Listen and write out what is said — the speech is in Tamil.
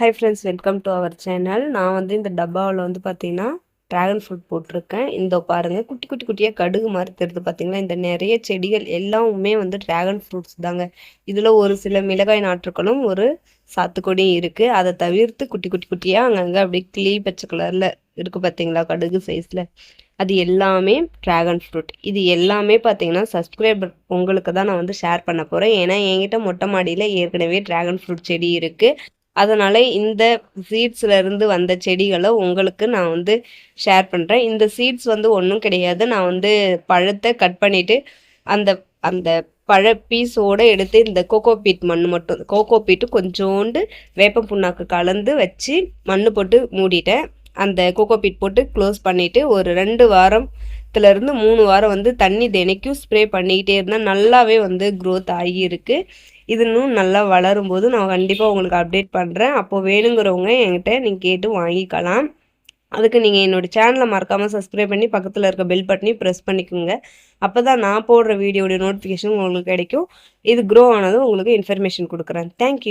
Hi friends welcome to our channel நான் வந்து இந்த டப்பாவில் வந்து பார்த்தீங்கன்னா ட்ராகன் ஃப்ரூட் போட்டிருக்கேன். இந்த பாருங்கள் குட்டி குட்டி குட்டியாக கடுகு மாதிரி தெரியுது பார்த்தீங்களா இந்த நிறைய செடிகள் எல்லாமே வந்து ட்ராகன் ஃப்ரூட்ஸ் தாங்க. இதில் ஒரு சில மிளகாய் நாற்றுகளும் ஒரு சாத்துக்கொடியும் இருக்குது அதை தவிர்த்து குட்டி குட்டி குட்டியாக அங்கங்கே அப்படியே கிளி பச்சை கலரில் இருக்குது பார்த்தீங்களா கடுகு சைஸில் அது எல்லாமே ட்ராகன் ஃப்ரூட் இது எல்லாமே பார்த்தீங்கன்னா சப்ஸ்கிரைபர் உங்களுக்கு தான் நான் வந்து ஷேர் பண்ண போகிறேன் ஏன்னா என்கிட்ட மொட்டை மாடியில் ஏற்கனவே ட்ராகன் ஃப்ரூட் செடி இருக்குது அதனால் இந்த சீட்ஸில் இருந்து வந்த செடிகளை உங்களுக்கு நான் வந்து ஷேர் பண்ணுறேன் இந்த சீட்ஸ் வந்து ஒன்றும் கிடையாது. நான் வந்து பழத்தை கட் பண்ணிவிட்டு அந்த அந்த பழ பீஸோடு எடுத்து இந்த கோகோ பீட் மண் மட்டும் கோகோ பீட்டு கொஞ்சோண்டு வேப்பம் புண்ணாக்கு கலந்து வச்சு மண் போட்டு மூடிட்டேன். அந்த கோகோ பீட் போட்டு க்ளோஸ் பண்ணிவிட்டு ஒரு ரெண்டு வாரம் வாரத்துலேருந்து மூணு வாரம் வந்து தண்ணி தினைக்கும் ஸ்ப்ரே பண்ணிக்கிட்டே இருந்தால் நல்லாவே வந்து க்ரோத் ஆகியிருக்கு. இது இன்னும் நல்லா வளரும் போது நான் கண்டிப்பாக உங்களுக்கு அப்டேட் பண்ணுறேன் அப்போது வேணுங்கிறவங்க என்கிட்ட நீங்கள் கேட்டு வாங்கிக்கலாம். அதுக்கு நீங்கள் என்னோடய சேனலை மறக்காமல் சப்ஸ்கிரைப் பண்ணி பக்கத்தில் இருக்க பெல் பட்டனையும் ப்ரெஸ் பண்ணிக்கோங்க. அப்போ தான் நான் போடுற வீடியோடைய நோட்டிஃபிகேஷன் உங்களுக்கு கிடைக்கும். இது க்ரோ ஆனதும் உங்களுக்கு இன்ஃபர்மேஷன் கொடுக்குறேன். தேங்க்யூ